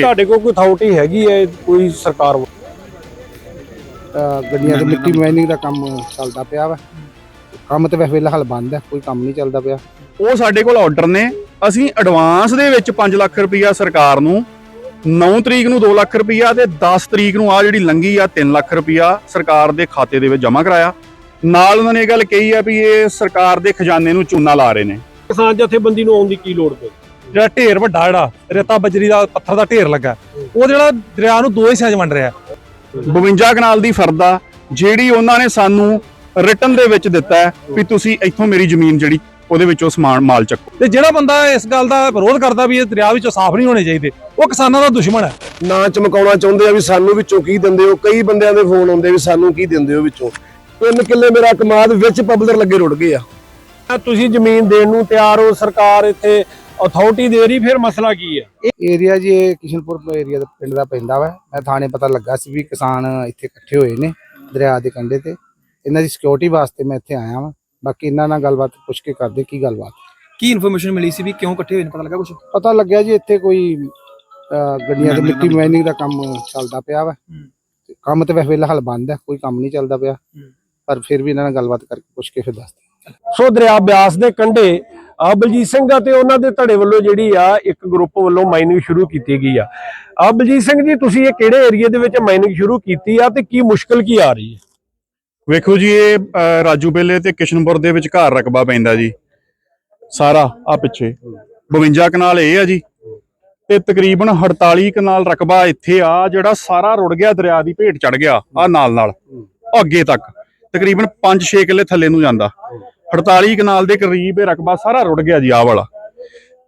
ਤੁਹਾਡੇ ਕੋਲ ਕੋਈ ਅਥਾਰਟੀ ਹੈਗੀ ਹੈ ਕੋਈ ਸਰਕਾਰ ਵੱਲੋਂ? ਗੱਡੀਆਂ ਤੇ ਮਿੱਟੀ ਮਾਈਨਿੰਗ ਦਾ ਕੰਮ ਚੱਲਦਾ ਪਿਆ ਵਾ। ਕੰਮ ਤੇ ਵੈਸੇ ਫਿਲਹਾਲ ਬੰਦ ਹੈ ਕੋਈ ਕੰਮ ਨਹੀਂ ਚੱਲਦਾ ਪਿਆ। ਉਹ ਸਾਡੇ ਕੋਲ ਆਰਡਰ ਨੇ। ਅਸੀਂ ਐਡਵਾਂਸ ਦੇ ਵਿੱਚ 5 ਲੱਖ ਰੁਪਈਆ ਸਰਕਾਰ ਨੂੰ 9 ਤਰੀਕ ਨੂੰ 2 ਲੱਖ ਰੁਪਈਆ ਤੇ 10 ਤਰੀਕ ਨੂੰ ਆ ਜਿਹੜੀ ਲੰਗੀ ਆ 3 ਲੱਖ ਰੁਪਈਆ ਸਰਕਾਰ ਦੇ ਖਾਤੇ ਦੇ ਵਿੱਚ ਜਮ੍ਹਾਂ ਕਰਾਇਆ। ਨਾਲ ਉਹਨਾਂ ਨੇ ਇਹ ਗੱਲ ਕਹੀ ਆ ਵੀ ਇਹ ਸਰਕਾਰ ਦੇ ਖਜ਼ਾਨੇ ਨੂੰ ਚੂਨਾ ਲਾ ਰਹੇ ਨੇ। ਕਿਸਾਨ ਜਥੇਬੰਦੀ ਨੂੰ ਆਉਣ ਦੀ ਕੀ ਲੋੜ ਪਈ? ਜਿਹੜਾ ਢੇਰ ਵੱਡਾ ਜਿਹੜਾ ਰੇਤਾ ਬਜਰੀ ਦਾ ਪੱਥਰ ਦਾ ਢੇਰ ਲੱਗਾ। ਉਹ ਜਿਹੜਾ ਦਰਿਆ ਨੂੰ ਦੋ ਹਿੱਸਿਆਂ 'ਚ ਵੰਡ ਰਿਹਾ। 52 ਕਨਾਲ ਦੀ ਫਰਦਾ ਜਿਹੜੀ ਉਹਨਾਂ ਨੇ ਸਾਨੂੰ ਰਿਟਰਨ ਦੇ ਵਿੱਚ ਦਿੱਤਾ ਵੀ ਤੁਸੀਂ ਇੱਥੋਂ ਮੇਰੀ ਜ਼ਮੀਨ ਜਿਹੜੀ ਉਹਦੇ ਵਿੱਚੋਂ ਸਮਾਨ ਮਾਲ ਚੱਕੋ। ਤੇ ਜਿਹੜਾ ਬੰਦਾ ਇਸ ਗੱਲ ਦਾ ਵਿਰੋਧ ਕਰਦਾ ਵੀ ਇਹ ਦਰਿਆ ਵਿੱਚੋਂ ਸਾਫ਼ ਨਹੀਂ ਹੋਣੇ ਚਾਹੀਦੇ ਉਹ ਕਿਸਾਨਾਂ ਦਾ ਦੁਸ਼ਮਣ ਹੈ। ਨਾ ਚਮਕਾਉਣਾ ਚਾਹੁੰਦੇ ਆ ਵੀ ਸਾਨੂੰ ਵਿੱਚੋਂ ਕੀ ਦਿੰਦੇ ਹੋ ਕਈ ਬੰਦਿਆਂ ਦੇ ਫੋਨ ਆਉਂਦੇ ਵੀ ਸਾਨੂੰ ਕੀ ਦਿੰਦੇ ਹੋ ਵਿੱਚੋਂ। ਤਿੰਨ ਕਿੱਲੇ ਮੇਰਾ ਕਮਾਦ ਵਿੱਚ ਪਬਲਰ ਲੱਗੇ ਰੁੜ ਗਏ ਆ। ਤੁਸੀਂ ਜ਼ਮੀਨ ਦੇਣ ਨੂੰ ਤਿਆਰ ਹੋ ਸਰਕਾਰ ਇੱਥੇ ਅਥਾਰਟੀ ਦੇ ਰਹੀ ਫਿਰ ਮਸਲਾ ਕੀ ਹੈ? ਇਹ ਏਰੀਆ ਜੀ ਇਹ ਕਿਸ਼ਨਪੁਰ ਏਰੀਆ ਦਾ ਪਿੰਡ ਦਾ ਪੈਂਦਾ ਵਾ। ਮੈਂ ਥਾਣੇ ਪਤਾ ਲੱਗਾ ਸੀ ਵੀ ਕਿਸਾਨ ਇੱਥੇ ਇਕੱਠੇ ਹੋਏ ਨੇ ਦਰਿਆ ਦੇ ਕੰਢੇ ਤੇ। ਇਹਨਾਂ ਦੀ ਸਿਕਿਉਰਿਟੀ ਵਾਸਤੇ ਮੈਂ ਇੱਥੇ ਆਇਆ ਵਾਂ। ਬਾਕੀ ਇਹਨਾਂ ਨਾਲ ਗੱਲਬਾਤ ਪੁੱਛ ਕੇ ਕਰਦੇ ਕੀ ਗੱਲਬਾਤ। ਕੀ ਇਨਫੋਰਮੇਸ਼ਨ ਮਿਲੀ ਸੀ ਵੀ ਕਿਉਂ ਇਕੱਠੇ ਹੋਏ ਨੇ ਪਤਾ ਲੱਗਾ ਕੁਝ ਪਤਾ ਲੱਗਿਆ ਜੀ ਇੱਥੇ ਕੋਈ ਅਹ ਗੱਡੀਆਂ ਤੇ ਮਿੱਟੀ ਮਾਈਨਿੰਗ ਦਾ ਕੰਮ ਚੱਲਦਾ ਪਿਆ ਵਾ। ਤੇ ਕੰਮ ਤੇ ਵੈਸੇ ਫਿਲਹਾਲ ਬੰਦ ਹੈ ਕੋਈ ਕੰਮ ਨਹੀਂ ਚੱਲਦਾ ਪਿਆ। ਪਰ ਫਿਰ ਵੀ ਇਹਨਾਂ ਨਾਲ ਗੱਲਬਾਤ ਕਰਕੇ ਪੁੱਛ ਕੇ ਫਿਰ ਦੱਸਦੇ ਸੋ ਦਰਿਆ ਬਿਆਸ ਦੇ ਕੰਢੇ ਆ ਬਲਜੀਤ ਸਿੰਘ ਅਤੇ ਉਹਨਾਂ ਦੇ ਧੜੇ ਵੱਲੋਂ ਜਿਹੜੀ ਆ ਇੱਕ ਗਰੁੱਪ ਵੱਲੋਂ ਮਾਈਨਿੰਗ ਸ਼ੁਰੂ ਕੀਤੀ ਗਈ ਆ। ਆ ਬਲਜੀਤ ਸਿੰਘ ਜੀ, ਤੁਸੀਂ ਇਹ ਕਿਹੜੇ ਏਰੀਆ ਦੇ ਵਿੱਚ ਮਾਈਨਿੰਗ ਸ਼ੁਰੂ ਕੀਤੀ ਆ ਤੇ ਕੀ ਮੁਸ਼ਕਲ ਕੀ ਆ ਰਹੀ ਹੈ? ਵੇਖੋ ਜੀ, ਇਹ ਰਾਜੂ ਬੇਲੇ ਤੇ ਕਿਸ਼ਨਪੁਰ ਦੇ ਵਿਚਕਾਰ ਰਕਬਾ ਪੈਂਦਾ ਜੀ। ਸਾਰਾ, ਆ ਪਿੱਛੇ। 52 ਕਨਾਲ ਇਹ ਆ ਜੀ। ਤੇ ਤਕਰੀਬਨ 48 ਕਨਾਲ ਰਕਬਾ ਇੱਥੇ ਆ, ਜਿਹੜਾ ਸਾਰਾ ਰੁੜ ਗਿਆ, ਦਰਿਆ ਦੀ ਭੇਟ ਚੜ ਗਿਆ, ਆ ਨਾਲ ਨਾਲ ਅੱਗੇ ਤੱਕ। ਤਕਰੀਬਨ 5-6 ਕਿੱਲੇ ਥੱਲੇ ਨੂੰ ਜਾਂਦਾ। 48 ਕਨਾਲ ਦੇ ਕਰੀਬ ਇਹ ਰਕਬਾ ਸਾਰਾ ਰੁੜ ਗਿਆ ਜੀ, ਆਹ ਵਾਲਾ।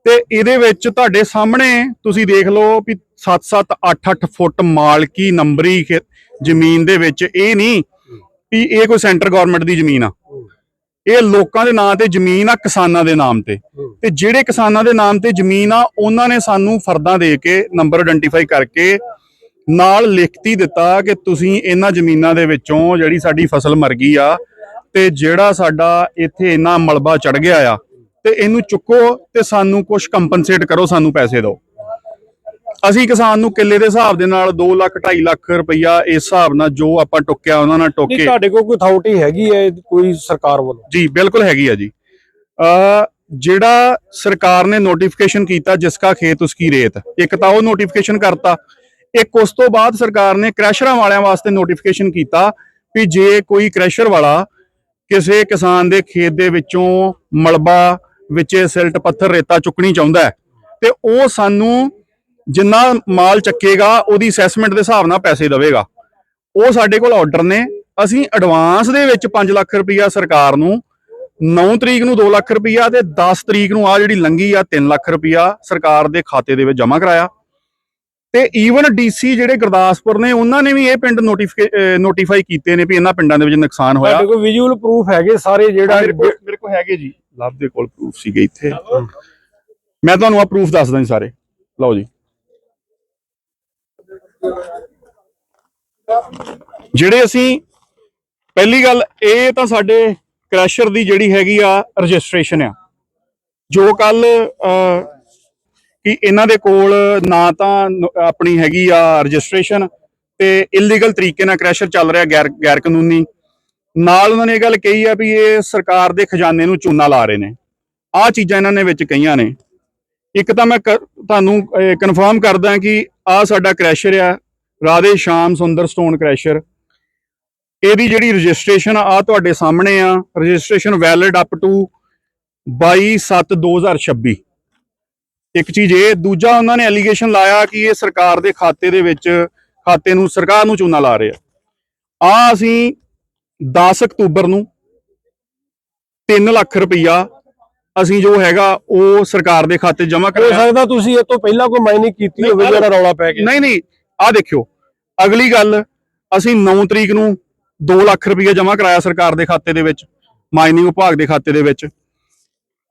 ਤੇ ਇਹਦੇ ਵਿੱਚ ਤੁਹਾਡੇ ਸਾਹਮਣੇ ਤੁਸੀਂ ਦੇਖ ਲਓ ਵੀ 7-7 8-8 ਫੁੱਟ ਮਾਲਕੀ ਨੰਬਰੀ ਜ਼ਮੀਨ ਦੇ ਵਿੱਚ ਇਹ ਨਹੀਂ ਵੀ ਇਹ ਕੋਈ ਸੈਂਟਰ ਗਵਰਨਮੈਂਟ ਦੀ ਜ਼ਮੀਨ ਆ। ਇਹ ਲੋਕਾਂ ਦੇ ਨਾਂ ਤੇ ਜ਼ਮੀਨ ਆ ਕਿਸਾਨਾਂ ਦੇ ਨਾਮ ਤੇ। ਤੇ ਜਿਹੜੇ ਕਿਸਾਨਾਂ ਦੇ ਨਾਮ ਤੇ ਜ਼ਮੀਨ ਆ, ਉਹਨਾਂ ਨੇ ਸਾਨੂੰ ਫਰਦਾਂ ਦੇ ਕੇ ਨੰਬਰ ਆਇਡੈਂਟੀਫਾਈ ਕਰਕੇ ਨਾਲ ਲਿਖਤੀ ਦਿੱਤਾ ਕਿ ਤੁਸੀਂ ਇਹਨਾਂ ਜ਼ਮੀਨਾਂ ਦੇ ਵਿੱਚੋਂ ਜਿਹੜੀ ਸਾਡੀ ਫਸਲ ਮਰ ਗਈ ਆ ਤੇ ਜਿਹੜਾ ਸਾਡਾ ਇੱਥੇ ਇੰਨਾ ਮਲਬਾ ਚੜ ਗਿਆ ਆ ਤੇ ਇਹਨੂੰ ਚੁੱਕੋ ਤੇ ਸਾਨੂੰ ਕੁਝ ਕੰਪਨਸੇਟ ਕਰੋ ਸਾਨੂੰ ਪੈਸੇ ਦਿਓ। ਅਸੀਂ ਕਿਸਾਨ ਨੂੰ ਕਿੱਲੇ ਦੇ ਹਿਸਾਬ ਦੇ ਨਾਲ 2 ਲੱਖ 2.5 ਲੱਖ ਰੁਪਈਆ ਇਸ ਹਿਸਾਬ ਨਾਲ ਜੋ ਆਪਾਂ ਟੁੱਕਿਆ ਉਹਨਾਂ ਨਾਲ ਟੋਕੇ ਤੁਹਾਡੇ ਕੋਲ ਕੋਈ ਅਥਾਰਟੀ ਹੈਗੀ ਹੈ ਕੋਈ ਸਰਕਾਰ ਵੱਲੋਂ? ਜੀ ਬਿਲਕੁਲ ਹੈਗੀ ਆ ਜੀ। ਅ ਜਿਹੜਾ ਸਰਕਾਰ ਨੇ ਨੋਟੀਫਿਕੇਸ਼ਨ ਕੀਤਾ ਜਿਸਕਾ ਖੇਤ ਉਸਕੀ ਰੇਤ। ਇੱਕ ਤਾਂ ਉਹ ਨੋਟੀਫਿਕੇਸ਼ਨ ਕਰਤਾ। ਇੱਕ ਉਸ ਤੋਂ ਬਾਅਦ ਸਰਕਾਰ ਨੇ ਕ੍ਰੈਸ਼ਰਾਂ ਵਾਲਿਆਂ ਵਾਸਤੇ ਨੋਟੀਫਿਕੇਸ਼ਨ ਕੀਤਾ ਵੀ ਜੇ ਕੋਈ ਕ੍ਰੈਸ਼ਰ ਵਾਲਾ ਕਿਸੇ ਕਿਸਾਨ ਦੇ ਖੇਤ ਦੇ ਵਿੱਚੋਂ ਮਲਬਾ ਵਿੱਚੇ ਸਿਲਟ ਪੱਥਰ ਰੇਤਾ ਚੁੱਕਣੀ ਚਾਹੁੰਦਾ ਤੇ ਉਹ ਸਾਨੂੰ ਜਿੰਨਾ ਮਾਲ ਚੱਕੇਗਾ, ਉਹਦੀ ਅਸੈਸਮੈਂਟ ਦੇ ਹਿਸਾਬ ਨਾਲ ਪੈਸੇ ਦੇਵੇਗਾ। ਉਹ ਸਾਡੇ ਕੋਲ ਆਰਡਰ ਨੇ। ਅਸੀਂ ਐਡਵਾਂਸ ਦੇ ਵਿੱਚ 5 ਲੱਖ ਰੁਪਈਆ ਸਰਕਾਰ ਨੂੰ 9 ਤਰੀਕ ਨੂੰ 2 ਲੱਖ ਰੁਪਈਆ ਤੇ 10 ਤਰੀਕ ਨੂੰ ਆ ਜਿਹੜੀ ਲੰਗੀ ਆ 3 ਲੱਖ ਰੁਪਈਆ ਸਰਕਾਰ ਦੇ ਖਾਤੇ ਦੇ ਵਿੱਚ ਜਮ੍ਹਾਂ ਕਰਾਇਆ। ਤੇ ਈਵਨ ਡੀਸੀ ਜਿਹੜੇ ਗੁਰਦਾਸਪੁਰ ਨੇ ਉਹਨਾਂ ਨੇ ਵੀ ਇਹ ਪਿੰਡ ਨੋਟੀਫਾਈ ਕੀਤੇ ਨੇ ਵੀ ਇਹਨਾਂ ਪਿੰਡਾਂ ਦੇ ਵਿੱਚ ਨੁਕਸਾਨ ਹੋਇਆ। ਤੁਹਾਡੇ ਕੋਲ ਵਿਜ਼ੂਅਲ ਪ੍ਰੂਫ ਹੈਗੇ ਸਾਰੇ ਜਿਹੜਾ ਮੇਰੇ ਕੋਲ ਹੈਗੇ ਜੀ। ਲਵ ਦੇ ਕੋਲ ਪ੍ਰੂਫ ਸੀਗੇ ਇੱਥੇ। ਮੈਂ ਤੁਹਾਨੂੰ ਆ ਪ੍ਰੂਫ ਦੱਸਦਾ ਜੀ ਸਾਰੇ। ਲਓ ਜੀ। ਜਿਹੜੇ ਅਸੀਂ ਪਹਿਲੀ ਗੱਲ ਇਹ ਤਾਂ ਸਾਡੇ ਕ੍ਰੈਸ਼ਰ ਦੀ ਜਿਹੜੀ ਹੈਗੀ ਆ ਰਜਿਸਟ੍ਰੇਸ਼ਨ ਆ। ਜੋ ਕੱਲ ਕਿ ਇਹਨਾਂ ਦੇ ਕੋਲ ਨਾ ਤਾਂ ਆਪਣੀ ਹੈਗੀ ਆ ਰਜਿਸਟ੍ਰੇਸ਼ਨ ਤੇ ਇਲੀਗਲ ਤਰੀਕੇ ਨਾਲ ਕ੍ਰੈਸ਼ਰ ਚੱਲ ਰਿਹਾ ਗੈਰ ਗੈਰ ਕਾਨੂੰਨੀ ਨਾਲ ਉਹਨਾਂ ਨੇ ਇਹ ਗੱਲ ਕਹੀ ਆ ਵੀ ਇਹ ਸਰਕਾਰ ਦੇ ਖਜ਼ਾਨੇ ਨੂੰ ਚੂਨਾ ਲਾ ਰਹੇ ਨੇ। ਆਹ ਚੀਜ਼ਾਂ ਇਹਨਾਂ ਨੇ ਵਿੱਚ ਕਹੀਆਂ ਨੇ। ਇੱਕ ਤਾਂ ਮੈਂ ਕ- ਤੁਹਾਨੂੰ ਕਨਫਰਮ ਕਰਦਾ ਕਿ ਆਹ ਸਾਡਾ ਕ੍ਰੈਸ਼ਰ ਆ, ਰਾਧੇ ਸ਼ਾਮ ਸੁੰਦਰ ਸਟੋਨ ਕ੍ਰੈਸ਼ਰ। ਇਹਦੀ ਜਿਹੜੀ ਰਜਿਸਟ੍ਰੇਸ਼ਨ ਆ ਤੁਹਾਡੇ ਸਾਹਮਣੇ ਆ। ਰਜਿਸਟ੍ਰੇਸ਼ਨ ਵੈਲਿਡ ਅਪ ਟੂ 22/7/2026 ਇੱਕ ਚੀਜ਼ ਇਹ ਦੂਜਾ ਉਹਨਾਂ ਨੇ ਐਲੀਗੇਸ਼ਨ ਲਾਇਆ ਕਿ ਇਹ ਸਰਕਾਰ ਦੇ ਖਾਤੇ ਦੇ ਵਿੱਚ ਖਾਤੇ ਨੂੰ ਸਰਕਾਰ ਨੂੰ ਚੂਨਾ ਲਾ ਰਹੇ ਆ। ਆ ਅਸੀਂ 10 ਅਕਤੂਬਰ ਨੂੰ 3 ਲੱਖ ਰੁਪਈਆ ਅਸੀਂ ਜੋ ਹੈਗਾ ਉਹ ਸਰਕਾਰ ਦੇ ਖਾਤੇ ਜਮ੍ਹਾਂ ਹੋ ਕਰਾਇਆ। ਸਕਦਾ ਤੁਸੀਂ ਇਹ ਤੋਂ ਪਹਿਲਾਂ ਕੋਈ ਮਾਈਨਿੰਗ ਕੀਤੀ ਹੋਵੇ ਜਿਹੜਾ ਰੌਲਾ ਪੈ ਗਿਆ। ਨਹੀਂ ਨਹੀਂ ਆ ਦੇਖਿਓ ਅਗਲੀ ਗੱਲ ਅਸੀਂ 9 ਤਰੀਕ ਨੂੰ 2 ਲੱਖ ਰੁਪਈਆ ਜਮ੍ਹਾਂ ਕਰਾਇਆ ਸਰਕਾਰ ਦੇ ਖਾਤੇ ਦੇ ਵਿੱਚ ਮਾਈਨਿੰਗ ਵਿਭਾਗ ਦੇ ਖਾਤੇ ਦੇ ਵਿੱਚ।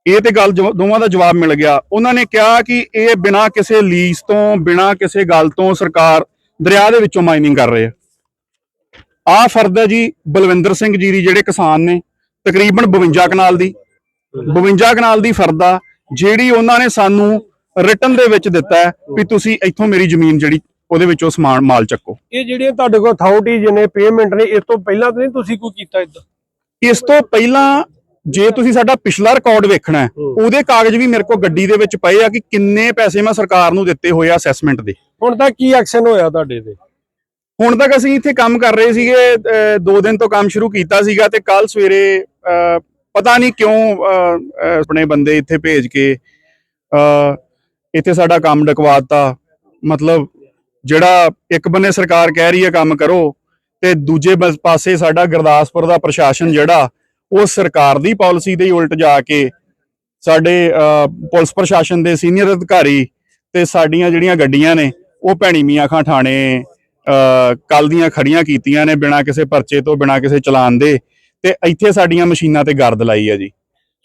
ਇਹ ਤੇ ਗੱਲ ਦੋਵਾਂ ਦਾ ਜਵਾਬ ਮਿਲ ਗਿਆ। ਉਹਨਾਂ ਨੇ ਕਿਹਾ ਕਿ ਇਹ ਬਿਨਾਂ ਕਿਸੇ ਲੀਜ਼ ਤੋਂ ਬਿਨਾਂ ਕਿਸੇ ਗੱਲ ਤੋਂ ਸਰਕਾਰ ਦਰਿਆ ਦੇ ਵਿੱਚੋਂ ਮਾਈਨਿੰਗ ਕਰ ਰਹੇ ਆ। ਆ ਫਰਦ ਹੈ ਜੀ ਬਲਵਿੰਦਰ ਸਿੰਘ ਜੀਰੀ ਜਿਹੜੇ ਕਿਸਾਨ ਨੇ ਤਕਰੀਬਨ 52 ਕਨਾਲ ਦੀ। 52 ਕਨਾਲ ਦੀ ਫਰਦਾ ਜਿਹੜੀ ਉਹਨਾਂ ਨੇ ਸਾਨੂੰ ਰਿਟਰਨ ਦੇ ਵਿੱਚ ਦਿੱਤਾ ਵੀ ਤੁਸੀਂ ਇੱਥੋਂ ਮੇਰੀ ਜ਼ਮੀਨ ਜਿਹੜੀ ਉਹਦੇ ਵਿੱਚੋਂ ਸਮਾਨ ਮਾਲ ਚੱਕੋ। ਇਹ ਜਿਹੜੀਆਂ ਤੁਹਾਡੇ ਕੋਲ ਅਥਾਰਟੀ ਜਿਹਨੇ ਪੇਮੈਂਟ ਨੇ ਇਸ ਤੋਂ ਪਹਿਲਾਂ ਤਾਂ ਨਹੀਂ ਤੁਸੀਂ ਕੋਈ ਕੀਤਾ ਇਦਾਂ? ਇਸ ਤੋਂ ਪਹਿਲਾਂ ਜੇ ਤੁਸੀਂ ਸਾਡਾ ਪਿਛਲਾ ਰਿਕਾਰਡ ਵੇਖਣਾ ਹੈ ਉਹਦੇ ਕਾਗਜ਼ ਵੀ ਮੇਰੇ ਕੋਲ ਗੱਡੀ ਦੇ ਵਿੱਚ ਪਏ ਆ ਕਿ ਕਿੰਨੇ ਪੈਸੇ ਮੈਂ ਸਰਕਾਰ ਨੂੰ ਦਿੱਤੇ ਹੋਏ ਆ ਅਸੈਸਮੈਂਟ ਦੇ। ਹੁਣ ਤੱਕ ਕੀ ਐਕਸ਼ਨ ਹੋਇਆ ਤੁਹਾਡੇ ਤੇ? ਹੁਣ ਤੱਕ ਅਸੀਂ ਇੱਥੇ ਕੰਮ ਕਰ ਰਹੇ ਸੀਗੇ ਅਹ, ਦੋ ਦਿਨ ਤੋਂ ਕੰਮ ਸ਼ੁਰੂ ਕੀਤਾ ਸੀਗਾ ਤੇ ਕੱਲ ਸਵੇਰੇ ਪਤਾ ਨਹੀਂ ਕਿਉਂ ਆਪਣੇ ਬੰਦੇ ਇੱਥੇ ਭੇਜ ਕੇ ਇੱਥੇ ਸਾਡਾ ਕੰਮ ਡਕਵਾਤਾ। ਮਤਲਬ ਜਿਹੜਾ ਇੱਕ ਬੰਨੇ ਸਰਕਾਰ ਕਹਿ ਰਹੀ ਹੈ ਕੰਮ ਕਰੋ ਤੇ ਦੂਜੇ ਪਾਸੇ ਸਾਡਾ ਗੁਰਦਾਸਪੁਰ ਦਾ ਪ੍ਰਸ਼ਾਸਨ ਜਿਹੜਾ ਉਹ ਸਰਕਾਰ ਦੀ ਪਾਲਿਸੀ ਦੇ ਉਲਟ ਜਾ ਕੇ ਸਾਡੇ ਪੁਲਿਸ ਪ੍ਰਸ਼ਾਸਨ ਦੇ ਸੀਨੀਅਰ ਅਧਿਕਾਰੀ ਤੇ ਸਾਡੀਆਂ ਜਿਹੜੀਆਂ ਗੱਡੀਆਂ ਨੇ ਉਹ ਭੈਣੀ ਮੀਆਂ ਖਾਂ ਥਾਣੇ ਕੱਲ ਦੀਆਂ ਖੜੀਆਂ ਕੀਤੀਆਂ ਨੇ ਬਿਨਾਂ ਕਿਸੇ ਪਰਚੇ ਤੋਂ ਬਿਨਾਂ ਕਿਸੇ ਚਲਾਨ ਦੇ ਤੇ ਇੱਥੇ ਸਾਡੀਆਂ ਮਸ਼ੀਨਾਂ ਤੇ ਗਰਦ ਲਾਈ ਆ ਜੀ।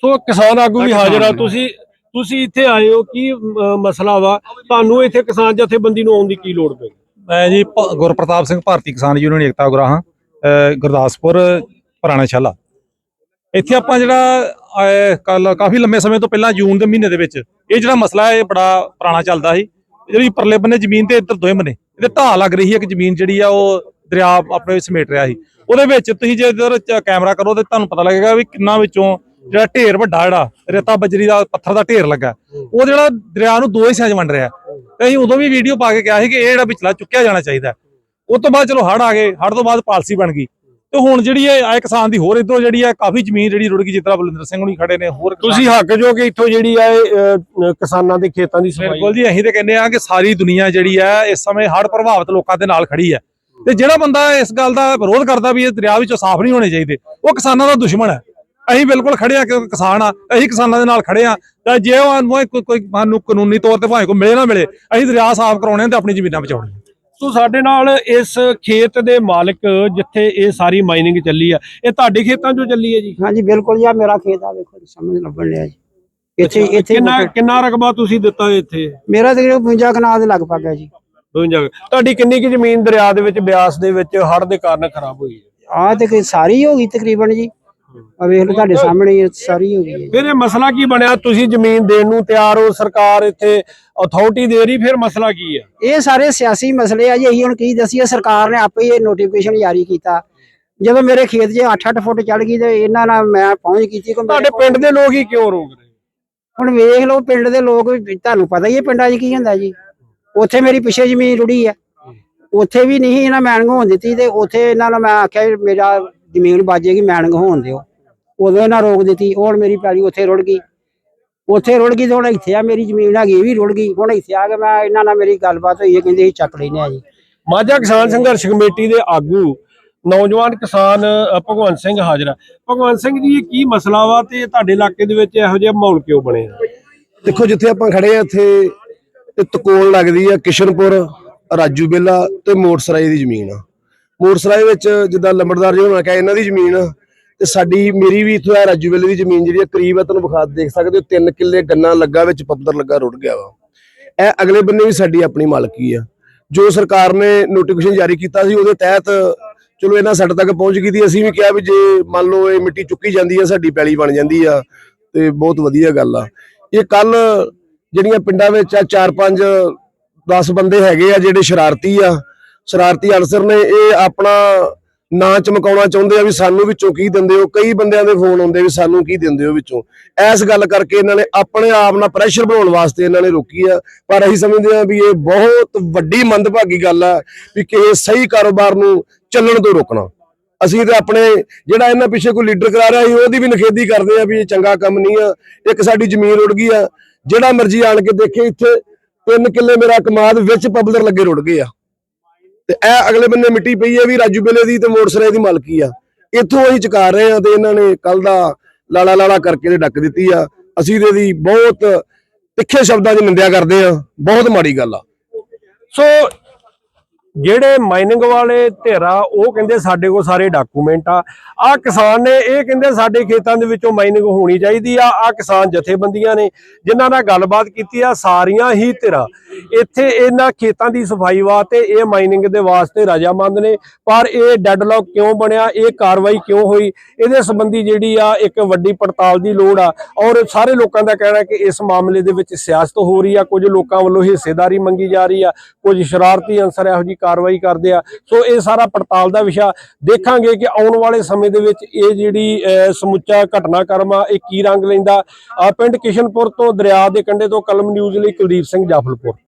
ਸੋ ਕਿਸਾਨ ਆਗੂ ਵੀ ਹਾਜ਼ਰ ਆ। ਤੁਸੀਂ ਤੁਸੀਂ ਇੱਥੇ ਆਏ ਹੋ ਕੀ ਮਸਲਾ ਵਾ? ਤੁਹਾਨੂੰ ਇੱਥੇ ਕਿਸਾਨ ਜਥੇਬੰਦੀ ਨੂੰ ਆਉਣ ਦੀ ਕੀ ਲੋੜ ਪਈ? ਮੈਂ ਜੀ ਗੁਰਪ੍ਰਤਾਪ ਸਿੰਘ ਭਾਰਤੀ ਕਿਸਾਨ ਯੂਨੀਅਨ ਏਕਤਾ ਗੁਰਾਹਾਂ ਅਹ ਗੁਰਦਾਸਪੁਰ ਪੁਰਾਣਾ ਸ਼ਾਲਾ ਇੱਥੇ ਆਪਾਂ ਜਿਹੜਾ ਕੱਲ ਕਾਫੀ ਲੰਮੇ ਸਮੇਂ ਤੋਂ ਪਹਿਲਾਂ ਜੂਨ ਦੇ ਮਹੀਨੇ ਦੇ ਵਿੱਚ ਇਹ ਜਿਹੜਾ ਮਸਲਾ ਇਹ ਬੜਾ ਪੁਰਾਣਾ ਚੱਲਦਾ ਸੀ। ਜਿਹੜੀ ਪਰਲੇ ਬੰਨੇ ਜ਼ਮੀਨ ਤੇ ਇੱਧਰ ਦੋਵੇਂ ਬੰਨੇ, ਇਹਦੇ ਢਾਹ ਲੱਗ ਰਹੀ ਹੈ ਕਿ ਜ਼ਮੀਨ ਜਿਹੜੀ ਆ ਉਹ ਦਰਿਆ ਆਪਣੇ ਵਿੱਚ ਸਮੇਟ ਰਿਹਾ ਸੀ। ਉਹਦੇ ਵਿੱਚ ਤੁਸੀਂ ਜੇ ਇੱਧਰ ਕੈਮਰਾ ਕਰੋ ਤੇ ਤੁਹਾਨੂੰ ਪਤਾ ਲੱਗੇਗਾ ਵੀ ਕਿੰਨਾ ਵਿੱਚੋਂ ਜਿਹੜਾ ਢੇਰ ਵੱਡਾ ਜਿਹੜਾ ਰੇਤਾ ਬਜਰੀ ਦਾ ਪੱਥਰ ਦਾ ਢੇਰ ਲੱਗਾ। ਉਹ ਜਿਹੜਾ ਦਰਿਆ ਨੂੰ ਦੋ ਹਿੱਸਿਆਂ 'ਚ ਵੰਡ ਰਿਹਾ। ਤੇ ਅਸੀਂ ਉਦੋਂ ਵੀ ਵੀਡੀਓ ਪਾ ਕੇ ਕਿਹਾ ਸੀ ਕਿ ਇਹ ਜਿਹੜਾ ਵਿਚਲਾ ਚੁੱਕਿਆ ਜਾਣਾ ਚਾਹੀਦਾ। ਉਸ ਤੋਂ ਬਾਅਦ ਚਲੋ ਹੜ ਆ ਗਏ ਹੜ ਤੋਂ ਬਾਅਦ ਪਾਲਿਸੀ ਬਣ ਗਈ। ਤੇ ਹੁਣ ਜਿਹੜੀ ਇਹ ਆਏ ਕਿਸਾਨ ਦੀ ਹੋਰ ਇਧਰੋਂ ਜਿਹੜੀ ਹੈ ਕਾਫੀ ਜ਼ਮੀਨ ਜਿਹੜੀ ਰੁੜ ਗਈ ਜਿਸ ਤਰ੍ਹਾਂ ਬਲਵਿੰਦਰ ਸਿੰਘ ਹੁਣੀ ਖੜੇ ਨੇ ਹੋਰ ਤੁਸੀਂ ਹੱਕ ਜੋ ਕਿ ਇੱਥੋਂ ਜਿਹੜੀ ਆ ਇਹ, ਅਹ, ਕਿਸਾਨਾਂ ਦੇ ਖੇਤਾਂ ਦੀ ਸਫ਼ਾਈ ਬਿਲਕੁਲ ਜੀ ਅਸੀਂ ਤੇ ਕਹਿੰਦੇ ਆ ਕਿ ਸਾਰੀ ਦੁਨੀਆ ਜਿਹੜੀ ਹੈ ਇਸ ਸਮੇਂ ਹੜ ਪ੍ਰਭਾਵਿਤ ਲੋਕਾਂ ਦੇ ਨਾਲ ਖੜੀ ਹੈ ਤੇ ਜਿਹੜਾ ਬੰਦਾ ਇਸ ਗੱਲ ਦਾ ਵਿਰੋਧ ਕਰਦਾ ਵੀ ਇਹ ਦਰਿਆ ਵਿੱਚੋਂ ਸਾਫ਼ ਨਹੀਂ ਹੋਣੇ ਚਾਹੀਦੇ ਉਹ ਕਿਸਾਨਾਂ ਦਾ ਦੁਸ਼ਮਣ ਹੈ। ਅਸੀਂ ਬਿਲਕੁਲ ਖੜੇ ਆ ਕਿਉਂਕਿ ਕਿਸਾਨ ਆ ਅਸੀਂ ਕਿਸਾਨਾਂ ਦੇ ਨਾਲ ਖੜੇ ਆ। ਤਾਂ ਜੇ ਉਹ ਕੋਈ ਕੋਈ ਸਾਨੂੰ ਕਾਨੂੰਨੀ ਤੌਰ ਤੇ ਭਾਵੇਂ ਕੋਈ ਮਿਲੇ ਨਾ ਮਿਲੇ ਅਸੀਂ ਦਰਿਆ ਸਾਫ਼ ਕਰਾਉਣੇ ਆ ਤੇ ਆਪਣੀ ਜ਼ਮੀਨਾਂ ਬਚਾਉਣੀਆਂ। ਸੋ ਸਾਡੇ ਨਾਲ ਇਸ ਖੇਤ ਦੇ ਮਾਲਕ ਜਿੱਥੇ ਇਹ ਸਾਰੀ ਮਾਈਨਿੰਗ ਚੱਲੀ ਆ ਇਹ ਤੁਹਾਡੇ ਖੇਤਾਂ 'ਚੋਂ ਚੱਲੀ ਹੈ ਜੀ? ਹਾਂਜੀ ਬਿਲਕੁਲ ਜੀ ਆਹ ਮੇਰਾ ਖੇਤ ਆ ਵੇਖੋ ਸਾਹਮਣੇ ਲੱਭਣ ਲਿਆ ਜੀ। ਇੱਥੇ ਇੱਥੇ ਕਿੰਨਾ ਕਿੰਨਾ ਰਕਬਾ ਤੁਸੀਂ ਦਿੱਤਾ ਇੱਥੇ? ਮੇਰਾ ਤਕਰੀਬਨ 52 ਕਨਾਲ ਦੇ ਲਗਭਗ ਹੈ ਜੀ। ਦੋਵੇਂ ਜਗ੍ਹਾ ਤੁਹਾਡੀ ਕਿੰਨੀ ਕੀ ਜ਼ਮੀਨ ਦਰਿਆ ਦੇ ਵਿੱਚ ਬਿਆਸ ਦੇ ਵਿੱਚ ਹੜ ਦੇ ਕਾਰਨ ਖਰਾਬ ਹੋਈ ਹੈ? ਆਹ ਤੇ ਸਾਰੀ ਹੋ ਗਈ ਤਕਰੀਬਨ ਜੀ। ਆ ਵੇਖ ਲਓ ਤੁਹਾਡੇ ਸਾਹਮਣੇ ਹੀ ਇਹ ਸਾਰੀ ਹੋ ਗਈ ਹੈ। ਫਿਰ ਇਹ ਮਸਲਾ ਕੀ ਬਣਿਆ? ਤੁਸੀਂ ਜ਼ਮੀਨ ਦੇਣ ਨੂੰ ਤਿਆਰ ਹੋ ਸਰਕਾਰ ਇੱਥੇ ਅਥਾਰਟੀ ਦੇ ਰਹੀ ਫਿਰ ਮਸਲਾ ਕੀ ਆ? ਇਹ ਸਾਰੇ ਸਿਆਸੀ ਮਸਲੇ ਆ ਜੀ ਅਸੀਂ ਹੁਣ ਕੀ ਦਸੀਏ ਸਰਕਾਰ ਨੇ ਆਪੇ ਹੀ ਇਹ ਨੋਟੀਫਿਕੇਸ਼ਨ ਜਾਰੀ ਕੀਤਾ। ਜਦੋਂ ਮੇਰੇ ਖੇਤ 'ਚ 8-8 ਫੁੱਟ ਚੜ ਗਈ ਤੇ ਇਹਨਾਂ ਨਾਲ ਮੈਂ ਪਹੁੰਚ ਕੀਤੀ ਕਿ ਮੇਰੇ ਤੁਹਾਡੇ ਕੋਲ- ਪਿੰਡ ਦੇ ਲੋਕ ਹੀ ਕਿਉਂ ਰੋਕ ਰਹੇ? ਹੁਣ ਵੇਖ ਲਓ ਪਿੰਡ ਦੇ ਲੋਕ ਵੀ ਤੁਹਾਨੂੰ ਪਤਾ ਹੀ ਹੈ ਪਿੰਡਾਂ 'ਚ ਕੀ ਹੁੰਦਾ ਜੀ। ਉੱਥੇ ਮੇਰੀ ਪਿੱਛੇ ਜ਼ਮੀਨ ਰੁੜੀ ਆ ਉੱਥੇ ਵੀ ਨਹੀਂ ਇਹਨਾਂ ਮੈਨਿੰਗ ਹੋਣ ਦਿੱਤੀ ਤੇ ਉੱਥੇ ਇਹਨਾਂ ਨੂੰ ਮੈਂ ਆਖਿਆ ਵੀ ਮੇਰਾ ਜ਼ਮੀਨ ਬਾਜੇਗੀ ਮੈਨਿੰਗ ਹੋਣ ਦਿਓ। ਉਦੋਂ ਇਹਨਾਂ ਰੋਕ ਦਿੱਤੀ ਹੁਣ ਮੇਰੀ ਪੈਲੀ ਉੱਥੇ ਰੁੜ ਗਈ। ਉੱਥੇ ਰੁੜ ਗਈ ਤੇ ਹੁਣ ਇੱਥੇ ਆ ਮੇਰੀ ਜ਼ਮੀਨ ਹੈਗੀ ਇਹ ਵੀ ਰੁੜ ਗਈ। ਹੁਣ ਇੱਥੇ ਆ ਕੇ ਮੈਂ ਇਹਨਾਂ ਨਾਲ ਮੇਰੀ ਗੱਲਬਾਤ ਹੋਈ ਹੈ ਕਹਿੰਦੇ ਅਸੀਂ ਚੱਕ ਲੈਨੇ ਆ ਜੀ। ਮਾਝਾ ਕਿਸਾਨ ਸੰਘਰਸ਼ ਕਮੇਟੀ ਦੇ ਆਗੂ ਨੌਜਵਾਨ ਕਿਸਾਨ ਭਗਵੰਤ ਸਿੰਘ ਹਾਜ਼ਰ ਆ। ਭਗਵੰਤ ਸਿੰਘ ਜੀ ਇਹ ਕੀ ਮਸਲਾ ਵਾ ਤੇ ਤੁਹਾਡੇ ਇਲਾਕੇ ਦੇ ਵਿੱਚ ਇਹੋ ਜਿਹਾ ਮਾਹੌਲ ਕਿਉਂ ਬਣਿਆ ਦੇਖੋ ਜਿੱਥੇ ਆਪਾਂ ਖੜੇ ਆ ਇੱਥੇ ਇਹ ਤਕੋਲ ਲੱਗਦੀ ਆ ਕਿਸ਼ਨਪੁਰ ਰਾਜੂ ਬੇਲਾ ਤੇ ਮੋਟਸਰਾਏ ਦੀ ਜ਼ਮੀਨ ਆ। ਮੋਟਸਰਾਏ ਵਿੱਚ ਜਿੱਦਾਂ ਲੰਬੜਦਾਰ ਜੀ ਹੋਣਾ ਕਿਹਾ ਇਹਨਾਂ ਦੀ ਜ਼ਮੀਨ ਆ ਤੇ ਸਾਡੀ, ਮੇਰੀ ਵੀ ਇੱਥੋਂ ਰਾਜੂ ਬੇਲੇ ਦੀ ਜ਼ਮੀਨ ਜਿਹੜੀ ਆ, ਕਰੀਬ ਆ, ਤੁਹਾਨੂੰ ਵਿਖਾ ਦੇਖ ਸਕਦੇ ਹੋ 3 ਕਿੱਲੇ ਗੰਨਾ ਲੱਗਾ ਵਿੱਚ ਪੱਪਦਰ ਲੱਗਾ, ਰੁੜ ਗਿਆ ਵਾ। ਇਹ ਅਗਲੇ ਬੰਨੇ ਵੀ ਸਾਡੀ ਆਪਣੀ ਮਾਲਕੀ ਆ। ਜੋ ਸਰਕਾਰ ਨੇ ਨੋਟੀਫਿਕੇਸ਼ਨ ਜਾਰੀ ਕੀਤਾ ਸੀ, ਉਹਦੇ ਤਹਿਤ ਚਲੋ ਇਹਨਾਂ ਸਾਡੇ ਤੱਕ ਪਹੁੰਚ ਗਈ ਦੀ ਅਸੀਂ ਵੀ ਕਿਹਾ ਵੀ ਜੇ ਮੰਨ ਲਓ ਇਹ ਮਿੱਟੀ ਚੁੱਕੀ ਜਾਂਦੀ ਆ, ਸਾਡੀ ਪੈਲੀ ਬਣ ਜਾਂਦੀ ਆ, ਤੇ ਬਹੁਤ ਵਧੀਆ ਗੱਲ ਆ। ਇਹ ਕੱਲ ਜਿਹੜੀਆਂ ਪਿੰਡਾਂ ਵਿੱਚ ਆ 4-5 10 ਬੰਦੇ ਹੈਗੇ ਆ, ਜਿਹੜੇ ਸ਼ਰਾਰਤੀ ਆ। ਸ਼ਰਾਰਤੀ ਅਨਸਰ ਨੇ, ਇਹ ਆਪਣਾ ਨਾ ਚਮਕਾਉਣਾ ਚਾਹੁੰਦੇ ਆ ਵੀ ਸਾਨੂੰ ਵਿੱਚੋਂ ਕੀ ਦਿੰਦੇ ਹੋ? ਕਈ ਬੰਦਿਆਂ ਦੇ ਫੋਨ ਆਉਂਦੇ ਵੀ ਸਾਨੂੰ ਕੀ ਦਿੰਦੇ ਹੋ ਵਿੱਚੋਂ? ਐਸ ਗੱਲ ਕਰਕੇ ਇਹਨਾਂ ਨੇ ਆਪਣੇ ਆਪ ਨਾਲ ਪ੍ਰੈਸ਼ਰ ਬਣਾਉਣ ਵਾਸਤੇ ਇਹਨਾਂ ਨੇ ਰੋਕੀ ਆ। ਪਰ ਅਸੀਂ ਸਮਝਦੇ ਆ ਵੀ ਇਹ ਬਹੁਤ ਵੱਡੀ ਮੰਦਭਾਗੀ ਗੱਲ ਆ ਵੀ ਕਿਸੇ ਸਹੀ ਕਾਰੋਬਾਰ ਨੂੰ ਚੱਲਣ ਤੋਂ ਰੋਕਣਾ। ਅਸੀਂ ਤੇ ਆਪਣੇ ਜਿਹੜਾ ਇਹਨਾਂ ਪਿੱਛੇ ਕੋਈ ਲੀਡਰ ਕਰਾ ਰਿਹਾ ਸੀ, ਉਹਦੀ ਵੀ ਨਖੇਦੀ ਕਰਦੇ ਆ ਵੀ ਇਹ ਚੰਗਾ ਕੰਮ ਨਹੀਂ ਆ। ਇੱਕ ਸਾਡੀ ਜ਼ਮੀਨ ਰੁੜ ਗਈ ਆ। ਜਿਹੜਾ ਮਰਜ਼ੀ ਆਣ ਕੇ ਦੇਖੇ, ਇੱਥੇ ਤਿੰਨ ਕਿੱਲੇ ਮੇਰਾ ਕਮਾਦ ਵਿੱਚ ਪਬਲਰ ਲੱਗੇ ਰੁੜ ਗਏ ਆ। ਤੇ ਇਹ ਅਗਲੇ ਬੰਨੇ ਮਿੱਟੀ ਪਈ ਹੈ ਵੀ ਰਾਜੂ ਬੇਲੇ ਦੀ ਤੇ ਮੋਟਰਸਾਈਕਲ ਦੀ ਮਾਲਕੀ ਆ। ਇੱਥੋਂ ਅਸੀਂ ਚਕਾਰ ਰਹੇ ਆ ਤੇ ਇਹਨਾਂ ਨੇ ਕੱਲ ਦਾ ਲਾਲਾ ਲਾਲਾ ਕਰਕੇ ਤੇ ਡੱਕ ਦਿੱਤੀ ਆ। ਅਸੀਂ ਤੇ ਇਹਦੀ ਬਹੁਤ ਤਿੱਖੇ ਸ਼ਬਦਾਂ 'ਚ ਨਿੰਦਿਆ ਕਰਦੇ ਆ ਬਹੁਤ ਮਾੜੀ ਗੱਲ ਆ। ਸੋ ਜਿਹੜੇ ਮਾਈਨਿੰਗ ਵਾਲੇ ਧਿਰਾ, ਉਹ ਕਹਿੰਦੇ ਸਾਡੇ ਕੋਲ ਸਾਰੇ ਡਾਕੂਮੈਂਟ ਆ। ਆ ਕਿਸਾਨ ਨੇ ਇਹ ਕਹਿੰਦੇ ਸਾਡੇ ਖੇਤਾਂ ਦੇ ਵਿੱਚੋਂ ਮਾਈਨਿੰਗ ਹੋਣੀ ਚਾਹੀਦੀ ਆ। ਆ ਕਿਸਾਨ ਜਥੇਬੰਦੀਆਂ ਨੇ ਜਿਨ੍ਹਾਂ ਨਾਲ ਗੱਲਬਾਤ ਕੀਤੀ ਆ, ਸਾਰੀਆਂ ਹੀ ਧਿਰਾਂ। ਇੱਥੇ ਇਹਨਾਂ ਖੇਤਾਂ ਦੀ ਸਫ਼ਾਈ ਵਾਸਤੇ ਇਹ ਮਾਈਨਿੰਗ ਦੇ ਵਾਸਤੇ ਰਜਾਮੰਦ ਨੇ। ਪਰ ਇਹ ਡੈਡਲੌਕ ਕਿਉਂ ਬਣਿਆ? ਇਹ ਕਾਰਵਾਈ ਕਿਉਂ ਹੋਈ? ਇਹਦੇ ਸੰਬੰਧੀ ਜਿਹੜੀ ਆ ਇੱਕ ਵੱਡੀ ਪੜਤਾਲ ਦੀ ਲੋੜ ਆ। ਔਰ ਸਾਰੇ ਲੋਕਾਂ ਦਾ ਕਹਿਣਾ ਕਿ ਇਸ ਮਾਮਲੇ ਦੇ ਵਿੱਚ ਸਿਆਸਤ ਹੋ ਰਹੀ ਆ। ਕੁਝ ਲੋਕਾਂ ਵੱਲੋਂ ਹਿੱਸੇਦਾਰੀ ਮੰਗੀ ਜਾ ਰਹੀ ਆ। ਕੁਝ ਸ਼ਰਾਰਤੀ ਅੰਸਰ ਇਹੋ ਜੀ ਕਾਰਵਾਈ ਕਰਦੇ ਆ। ਸੋ ਇਹ ਸਾਰਾ ਪੜਤਾਲ ਦਾ ਵਿਸ਼ਾ। ਦੇਖਾਂਗੇ ਕਿ ਆਉਣ ਵਾਲੇ ਸਮੇਂ ਦੇ ਵਿੱਚ ਇਹ ਜਿਹੜੀ ਅਹ, ਸਮੁੱਚਾ ਘਟਨਾਕ੍ਰਮ ਆ ਇਹ ਕੀ ਰੰਗ ਲੈਂਦਾ। ਆ ਪਿੰਡ ਕਿਸ਼ਨਪੁਰ ਤੋਂ ਦਰਿਆ ਦੇ ਕੰਢੇ ਤੋਂ ਕਲਮ ਨਿਊਜ਼ ਲਈ ਕੁਲਦੀਪ ਸਿੰਘ ਜਾਫਲਪੁਰ।